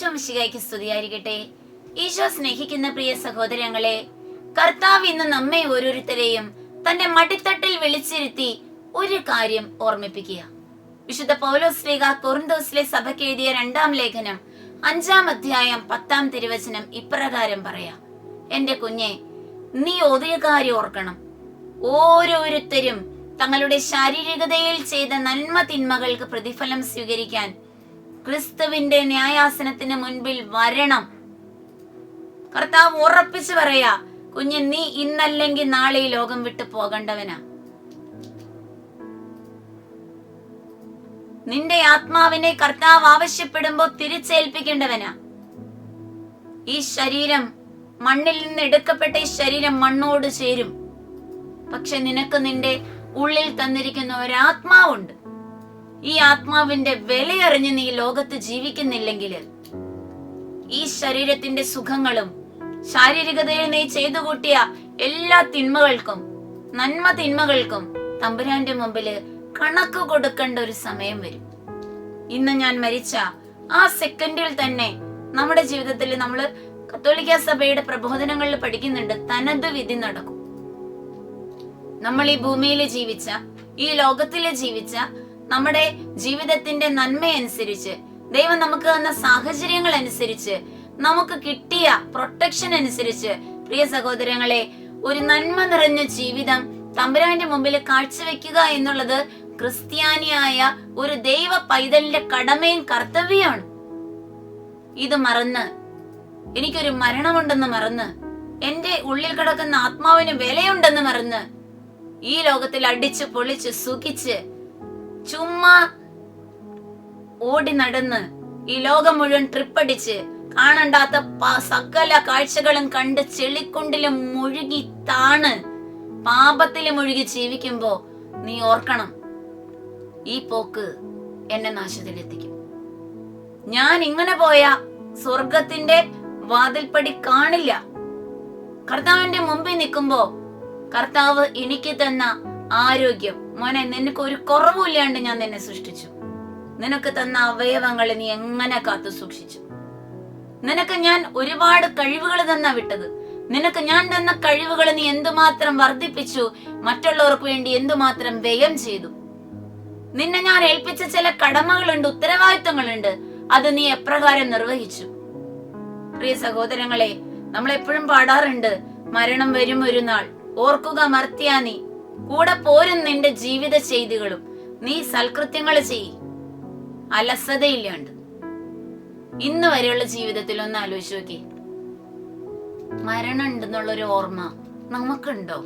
ഈശോ സ്തുതിയായിരിക്കട്ടെ ഈശോ സ്നേഹിക്കുന്ന പ്രിയ സഹോദരങ്ങളെ കർത്താവ് ഇന്ന് നമ്മെ ഓരോരുത്തരെയും തന്റെ മടിത്തട്ടിൽ വിളിച്ചിരുത്തി ഒരു കാര്യം ഓർമ്മിപ്പിക്കുക. വിശുദ്ധ പൗലോസ് ശ്രീക കൊറിന്തോസിലെ സഭയ്ക്ക് എഴുതിയ രണ്ടാം ലേഖനം അഞ്ചാം അധ്യായം പത്താം തിരുവചനം ഇപ്രകാരം പറയാം. എന്റെ കുഞ്ഞെ നീ ഒരു കാര്യം ഓർക്കണം. ഓരോരുത്തരും തങ്ങളുടെ ശാരീരികതയിൽ ചെയ്ത നന്മ തിന്മകൾക്ക് പ്രതിഫലം സ്വീകരിക്കാൻ ക്രിസ്തുവിന്റെ ന്യായാസനത്തിന് മുൻപിൽ വരണം. കർത്താവ് ഉറപ്പിച്ചു പറയാ കുഞ്ഞ് നീ ഇന്നല്ലെങ്കിൽ നാളെ ഈ ലോകം വിട്ടു പോകേണ്ടവനാ. നിന്റെ ആത്മാവിനെ കർത്താവ് ആവശ്യപ്പെടുമ്പോ തിരിച്ചേൽപ്പിക്കേണ്ടവനാ. ഈ ശരീരം മണ്ണിൽ നിന്ന് എടുക്കപ്പെട്ട ഈ ശരീരം മണ്ണോട് ചേരും. പക്ഷെ നിനക്ക് നിന്റെ ഉള്ളിൽ തന്നിരിക്കുന്ന ഒരാത്മാവുണ്ട്. ഈ ആത്മാവിന്റെ വിലയറിഞ്ഞ് നീ ലോകത്ത് ജീവിക്കുന്നില്ലെങ്കിൽ ഈ ശരീരത്തിന്റെ സുഖങ്ങളും ശാരീരികതയിൽ നീ ചെയ്തു കൂട്ടിയ എല്ലാ തിന്മകൾക്കും നന്മ തിന്മകൾക്കും തമ്പുരാന്റെ മുമ്പിൽ കണക്ക് കൊടുക്കേണ്ട ഒരു സമയം വരും. ഇന്ന് ഞാൻ മരിച്ച ആ സെക്കൻഡിൽ തന്നെ നമ്മുടെ ജീവിതത്തിൽ നമ്മൾ കത്തോലിക്ക സഭയുടെ പ്രബോധനങ്ങളിൽ പഠിക്കുന്നുണ്ട് തനത് വിധി നടക്കും. നമ്മൾ ഈ ഭൂമിയിൽ ജീവിച്ച ഈ ലോകത്തിൽ ജീവിച്ച നമ്മുടെ ജീവിതത്തിന്റെ നന്മയനുസരിച്ച് ദൈവം നമുക്ക് തന്ന സാഹചര്യങ്ങൾ അനുസരിച്ച് നമുക്ക് കിട്ടിയ പ്രൊട്ടക്ഷൻ അനുസരിച്ച് പ്രിയ സഹോദരങ്ങളെ ഒരു നന്മ നിറഞ്ഞ ജീവിതം തമ്പുരാന്റെ മുമ്പിൽ കാഴ്ചവെക്കുക എന്നുള്ളത് ക്രിസ്ത്യാനിയായ ഒരു ദൈവ പൈതലിന്റെ കടമയും കർത്തവ്യമാണ്. ഇത് മറന്ന് എനിക്കൊരു മരണമുണ്ടെന്ന് മറന്ന് എന്റെ ഉള്ളിൽ കിടക്കുന്ന ആത്മാവിന് വിലയുണ്ടെന്ന് മറന്ന് ഈ ലോകത്തിൽ അടിച്ച് പൊളിച്ച് സുഖിച്ച് ചുമ്മാ ഓടി നടന്ന് ഈ ലോകം മുഴുവൻ ട്രിപ്പടിച്ച് കാണണ്ടാത്ത സകല കാഴ്ചകളും കണ്ട് ചെളിക്കുണ്ടിലും മുഴുകി താണ് പാപത്തിൽ മുഴുകി ജീവിക്കുമ്പോ നീ ഓർക്കണം ഈ പോക്ക് എന്നെ നാശത്തിലെത്തിക്കും. ഞാൻ ഇങ്ങനെ പോയ സ്വർഗത്തിന്റെ വാതിൽപ്പടി കാണില്ല. കർത്താവിന്റെ മുമ്പിൽ നിൽക്കുമ്പോ കർത്താവ് എനിക്ക് തന്ന ആരോഗ്യം. മോനെ നിനക്ക് ഒരു കുറവുമില്ലാണ്ട് ഞാൻ നിന്നെ സൃഷ്ടിച്ചു. നിനക്ക് തന്ന അവയവങ്ങളെ നീ എങ്ങനെ കാത്തു സൂക്ഷിച്ചു? നിനക്ക് ഞാൻ ഒരുപാട് കഴിവുകൾ തന്ന വിട്ടത്. നിനക്ക് ഞാൻ തന്ന കഴിവുകൾ നീ എന്തുമാത്രം വർദ്ധിപ്പിച്ചു? മറ്റുള്ളവർക്ക് വേണ്ടി എന്തുമാത്രം വ്യയം ചെയ്തു? നിന്നെ ഞാൻ ഏൽപ്പിച്ച ചില കടമകളുണ്ട് ഉത്തരവാദിത്തങ്ങളുണ്ട്. അത് നീ എപ്രകാരം നിർവഹിച്ചു? പ്രിയ സഹോദരങ്ങളെ നമ്മൾ എപ്പോഴും പാടാറുണ്ട് മരണം വരും ഒരു നാൾ. ഓർക്കുക മർത്തിയാ നീ. കൂടെ പോരും നിന്റെ ജീവിത ചെയ്തികളും. നീ സൽകൃത്യങ്ങൾ ചെയ്. അലസതയില്ലാണ്ട്. ഇന്ന് വരെയുള്ള ജീവിതത്തിൽ ഒന്ന് ആലോചിച്ച് നോക്കി. മരണം ഉണ്ടെന്നുള്ളൊരു ഓർമ്മ നമുക്കുണ്ടോ?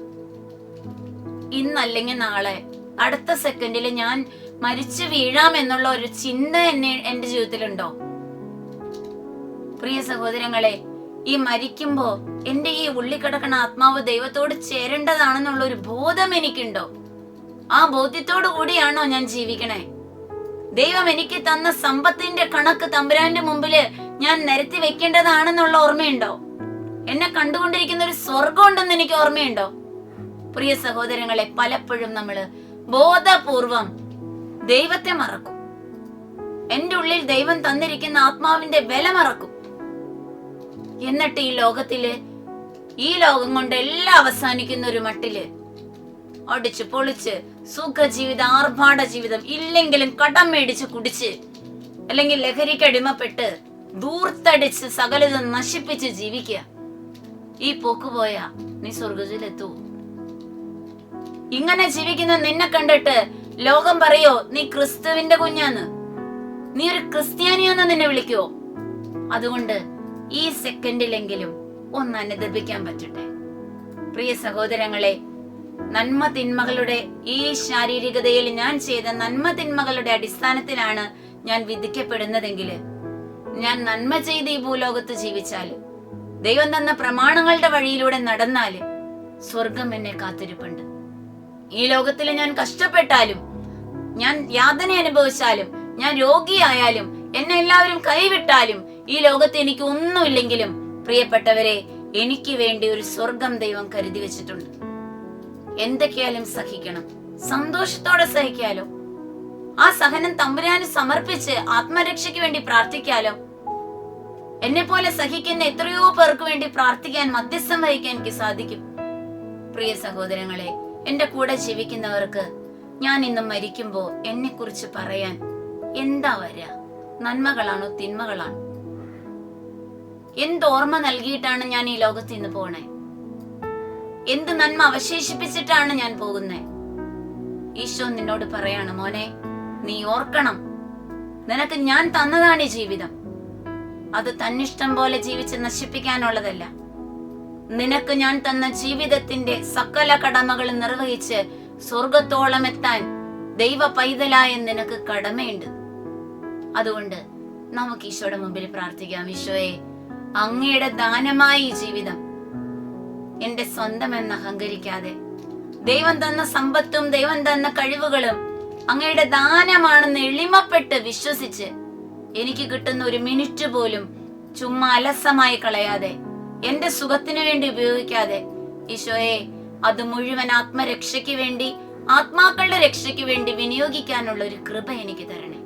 ഇന്നല്ലെങ്കിൽ നാളെ. അടുത്ത സെക്കൻഡിൽ ഞാൻ മരിച്ചു വീഴാം എന്നുള്ള ഒരു ചിന്ത എന്നെ എന്റെ ജീവിതത്തിലുണ്ടോ? പ്രിയ സഹോദരങ്ങളെ ഈ മരിക്കുമ്പോ എന്റെ ഈ ഉള്ളി കിടക്കണ ആത്മാവ് ദൈവത്തോട് ചേരേണ്ടതാണെന്നുള്ള ഒരു ബോധം എനിക്കുണ്ടോ? ആ ബോധ്യത്തോടു കൂടിയാണോ ഞാൻ ജീവിക്കണേ? ദൈവം എനിക്ക് തന്ന സമ്പത്തിന്റെ കണക്ക് തമ്പുരാന്റെ മുമ്പിൽ ഞാൻ നിരത്തി വെക്കേണ്ടതാണെന്നുള്ള ഓർമ്മയുണ്ടോ? എന്നെ കണ്ടുകൊണ്ടിരിക്കുന്ന ഒരു സ്വർഗം ഉണ്ടെന്ന് എനിക്ക് ഓർമ്മയുണ്ടോ? പ്രിയ സഹോദരങ്ങളെ പലപ്പോഴും നമ്മൾ ബോധപൂർവം ദൈവത്തെ മറക്കും. എന്റെ ഉള്ളിൽ ദൈവം തന്നിരിക്കുന്ന ആത്മാവിന്റെ വില മറക്കും. എന്നിട്ട് ഈ ലോകത്തിൽ ഈ ലോകം കൊണ്ട് എല്ലാം അവസാനിക്കുന്ന ഒരു മട്ടിൽ ഒടിച്ച് പൊളിച്ച് സുഖ ജീവിതം ആർഭാട ജീവിതം ഇല്ലെങ്കിലും കടം മേടിച്ച് കുടിച്ച് അല്ലെങ്കിൽ ലഹരിക്ക് അടിമപ്പെട്ട് ദൂർത്തടിച്ച് സകലതും നശിപ്പിച്ച് ജീവിക്കുക. ഈ പോക്ക് പോയാ നീ സ്വർഗത്തിലെത്തൂ ഇങ്ങനെ ജീവിക്കുന്ന നിന്നെ കണ്ടിട്ട് ലോകം പറയോ നീ ക്രിസ്തുവിന്റെ കുഞ്ഞാന്ന്. നീ ഒരു ക്രിസ്ത്യാനിയാന്ന് നിന്നെ വിളിക്കോ അതുകൊണ്ട് ഈ സെക്കൻഡിലെങ്കിലും ഒന്ന് അനുദപിക്കാൻ പറ്റട്ടെ. പ്രിയ സഹോദരങ്ങളെ നന്മ തിന്മകളുടെ ഈ ശാരീരികതയിൽ ഞാൻ ചെയ്ത നന്മ തിന്മകളുടെ അടിസ്ഥാനത്തിലാണ് ഞാൻ വിധിക്കപ്പെടുന്നതെങ്കിൽ ഞാൻ നന്മ ചെയ്ത് ഈ ഭൂലോകത്ത് ജീവിച്ചാൽ ദൈവം തന്ന പ്രമാണങ്ങളുടെ വഴിയിലൂടെ നടന്നാൽ സ്വർഗം എന്നെ കാത്തിരിപ്പുണ്ട്. ഈ ലോകത്തിൽ ഞാൻ കഷ്ടപ്പെട്ടാലും ഞാൻ യാതന അനുഭവിച്ചാലും ഞാൻ രോഗിയായാലും എന്നെ എല്ലാവരും കൈവിട്ടാലും ഈ ലോകത്ത് എനിക്ക് ഒന്നുമില്ലെങ്കിലും പ്രിയപ്പെട്ടവരെ എനിക്ക് വേണ്ടി ഒരു സ്വർഗം ദൈവം കരുതി വെച്ചിട്ടുണ്ട്. എന്തൊക്കെയാലും സഹിക്കണം. സന്തോഷത്തോടെ സഹിക്കാലോ. ആ സഹനം തമ്പുരാന് സമർപ്പിച്ച് ആത്മരക്ഷയ്ക്ക് വേണ്ടി പ്രാർത്ഥിക്കാലോ. എന്നെ പോലെ സഹിക്കുന്ന എത്രയോ പേർക്ക് വേണ്ടി പ്രാർത്ഥിക്കാൻ മധ്യസ്ഥം വഹിക്കാൻ എനിക്ക് സാധിക്കും. പ്രിയ സഹോദരങ്ങളെ എന്റെ കൂടെ ജീവിക്കുന്നവർക്ക് ഞാൻ ഇന്ന് മരിക്കുമ്പോ എന്നെ കുറിച്ച് പറയാൻ എന്താ വരിക? നന്മകളാണോ തിന്മകളാണോ? എന്ത് ഓർമ്മ നൽകിയിട്ടാണ് ഞാൻ ഈ ലോകത്ത് നിന്ന് പോണേ? എന്ത് നന്മ അവശേഷിപ്പിച്ചിട്ടാണ് ഞാൻ പോകുന്നത് ഈശോ നിന്നോട് പറയാണ് മോനെ നീ ഓർക്കണം. നിനക്ക് ഞാൻ തന്നതാണ് ഈ ജീവിതം. അത് തന്നിഷ്ടം പോലെ ജീവിച്ച് നശിപ്പിക്കാനുള്ളതല്ല. നിനക്ക് ഞാൻ തന്ന ജീവിതത്തിന്റെ സകല കടമകൾ നിർവഹിച്ച് സ്വർഗത്തോളം എത്താൻ ദൈവ പൈതലായ നിനക്ക് കടമയുണ്ട്. അതുകൊണ്ട് നമുക്ക് ഈശോയുടെ മുമ്പിൽ പ്രാർത്ഥിക്കാം. ഈശോയെ അങ്ങയുടെ ദാനമായ ജീവിതം. എന്റെ സ്വന്തമെന്ന് അഹങ്കരിക്കാതെ. ദൈവം തന്ന സമ്പത്തും ദൈവം തന്ന കഴിവുകളും അങ്ങയുടെ ദാനമാണെന്ന് എളിമപ്പെട്ട് വിശ്വസിച്ച് എനിക്ക് കിട്ടുന്ന ഒരു മിനിറ്റ് പോലും ചുമ്മാ അലസമായി കളയാതെ എന്റെ സുഖത്തിനു വേണ്ടി ഉപയോഗിക്കാതെ ഈശോയെ അത് മുഴുവൻ ആത്മരക്ഷയ്ക്ക് വേണ്ടി ആത്മാക്കളുടെ രക്ഷയ്ക്ക് വേണ്ടി വിനിയോഗിക്കാനുള്ള ഒരു കൃപ എനിക്ക് തരണേ.